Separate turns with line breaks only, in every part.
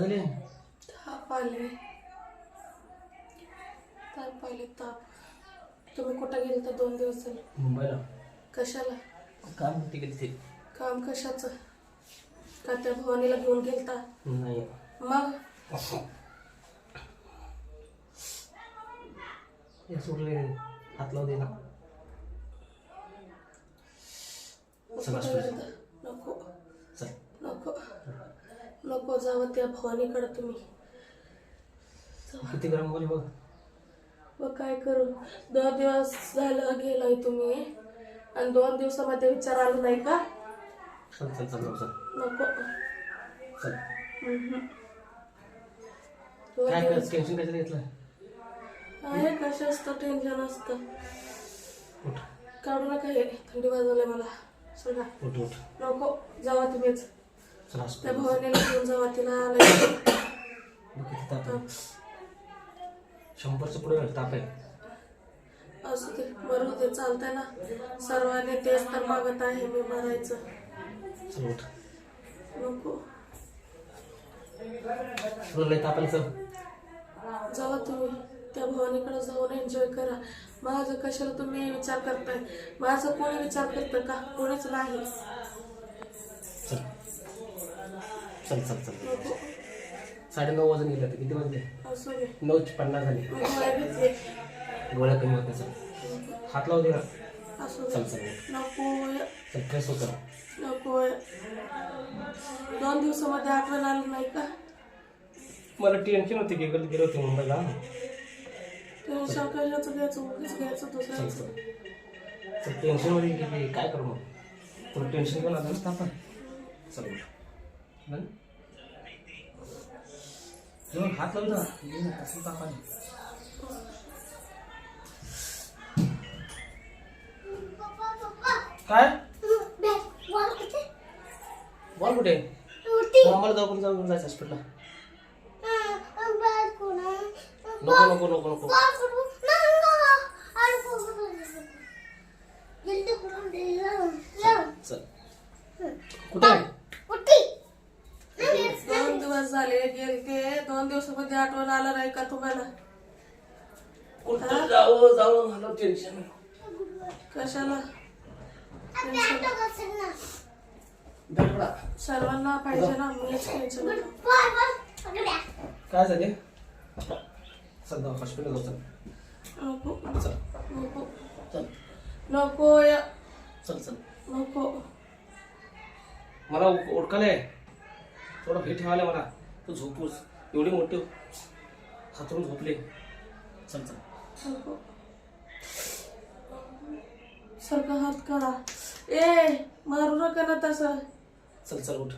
झाले?
ताप आले. ताप आले ताप. तुम्ही कुठं गेलता दोन दिवस झाले
मुंबईला.
कशाला?
काम गेली ते.
काम कशाचं? का त्या भवानीला घेऊन गेलता?
नाही.
मग?
हे सोडले हात लावू दे ना. चला,
कुठं गेलता? नको.
चल.
नको. नको जावं त्या भवानीकडे तुम्ही.
किती गरम बोली बघ.
मग काय करू? दोन दिवस झालं गेलाय तुम्ही. आणि दोन दिवसामध्ये विचार आला नाही का?
चल चल चल चल.
नको.
चल.
हम्म. दोन
काय
दिवस.
टेन्शन कशाला घेतलं?
आहे कशा असतं? टेन्शन असतं.
उठ.
काढू नका हे. थंडी वाजवलंय मला.
उठ उठ.
नको. जावा तुम्हीच.
चल
त्या भवानीला घेऊन जावा तिला आलाय.
बघ किती ताप आहे? शंभरच्या पुढे ताप आहे?
असू दे मरू दे चालतंय ना. सर्वांनी तेच तर मागत आहे मी मरायचं.
चल उठ.
नको.
तुला लय ताप आलं चल.
जावा तुम्ही. त्या भवानीकडे जाऊन एन्जॉय करा. माझं कशाला तुम्ही विचार करताय? माझं कोणी विचार करतं का? कोणीच नाही.
चल चल चल.
नको
साडेनऊ वाजून गेले होते किती वाजले?
असू दे
नऊ पन्नास झाले.
मी गोळ्या
कमी होत्या चल हात लावू दे ना.
असू
चल चल. चल फ्रेश होतं
दोन दिवसामध्ये आठवण आली नाही का?
मला टेन्शन होते की गेले होते मुंबईला.
टेन्शन कशाचं घ्यायचं उगीच घ्यायचं
चल
दुसऱ्याचं
चल. चल टेन्शनमध्ये काय करू मग? तुला टेन्शन घेऊन आलं ना आपण. चल हं? हात लावू ना ये ना, कसलं काय? बॉल कुठे? आम्हाला जाऊ जाऊन जायचं हॉस्पिटलला नको नको नको नको. चल कुठे आहे?
दोन दिवस झाले गेलते दोन दिवसामध्ये आठवण आलं नाही का तुम्हाला?
कुठं जाऊ जाऊ मला टेन्शन
कशाला?
धडपडा.
सर्वांना पाहिजे ना टेन्शन
काय झाले? हॉस्पिटल चल.
नको.
चल.
नको.
चल.
नको या.
चल चल.
नको.
मला ओळखाले थोडं हे ठेवायला मला. तू झोपूस. एवढी मोठी हातरून झोपले. चल चल.
सारखा हात करा ए मारू नका ना तसं.
चल चल उठ.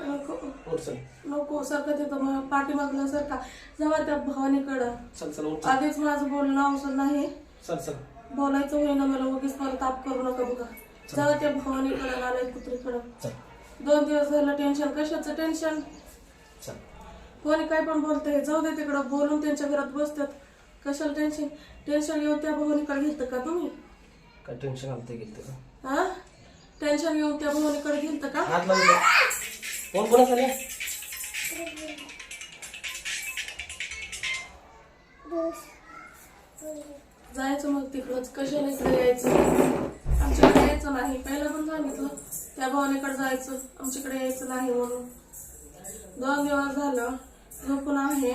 नको.
उठ चल.
नको सारखं तिथं मग पाठीमागला सारखा जेव्हा त्या भवानीकडं.
चल चल उठ चल.
आधीच माझं बोलणं अवसर नाही.
चल चल.
बोलायचं होईना मला उगीच मला ताप करू नका बघा. जेव्हा त्या भवानीकडं आलाय कुत्रीकडं.
चल.
दोन दिवस झालं टेन्शन कशाचं टेन्शन
चल.
कोणी काय पण बोलतंय जाऊ दे तिकडं बोलून त्यांच्या घरात बसतात. कशाला टेन्शन टेन्शन येऊन त्या भवानीकडे घेतं का तुम्ही?
काय टेन्शन आलं ते गेलं का?
हा? टेन्शन येऊन त्या भवानीकडे घेतं का?
हात लावून कोण कोणाचं नाही
जायचं मग तिकडंच. कशाला इकडे यायचं? आमच्याकडे यायचं नाही. पहिलं पण सांगितलं. त्या भावनेकडे जायचं. आमच्याकडे यायचं नाही म्हणून. दोन दिवस झालं. झोपून आहे.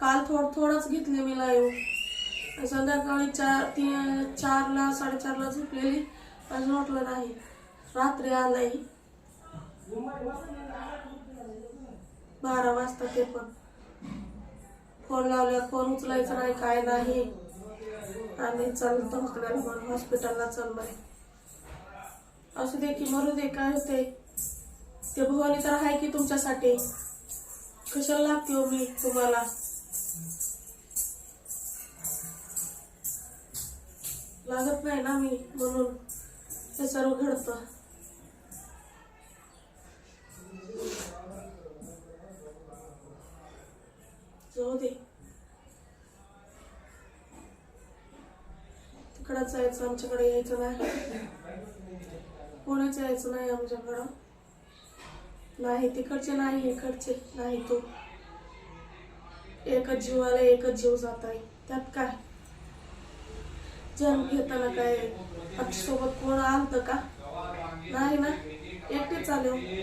काल थोडं थोडंच घेतले मी लाईव्ह. संध्याकाळी चार तीन चारला साडेचारला झोपलेली. अजून उठलं नाही. रात्री आलाय. बारा वाजता ते पण. फोन लावल्यावर फोन उचलायचा नाही काय नाही. आम्ही चालतो दवाखान्याला म्हणून हॉस्पिटलला चाललोय. असू दे की मरू दे काय होते ते भवानी तर आहे की तुमच्यासाठी? कशाला लागते हो मी तुम्हाला? लागत नाही ना मी म्हणून. हे सर्व घडतं. जाऊ दे. तिकडं जायचं आमच्याकडे यायचं नाही. कोणाच यायचं नाही आमच्याकडं. नाही तिकडचे नाही इकडचे नाही तू. एकच जीवाला एकच जीव जात आहे त्यात काय? जन्म घेताना काय? सोबत कोण आलत का? नाही ना? एकटेच आले.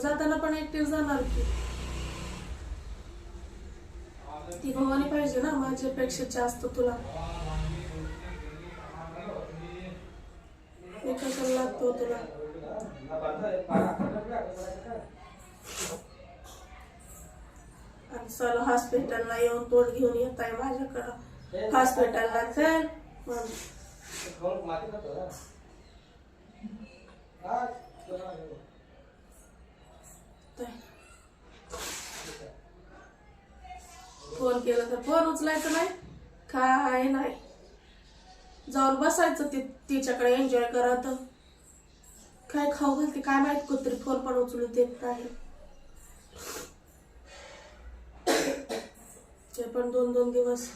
जाताना पण एकटेच जाणार की. ती भवानी पाहिजे ना माझ्यापेक्षा जास्त तुला. ते कशाला लागतो तुला आणि चल हॉस्पिटलला येऊन तोड घेऊन येत आहे माझ्याकडं. हॉस्पिटलला चल. तर. फोन केला तर फोन उचलायचं नाही. काय नाही. जाऊन बसायचं ती तिच्याकडे एन्जॉय करत. काय खाऊ घालते काय माहीत कुत्री फोन पण उचलू देत नाही. ते पण दोन दोन दिवस.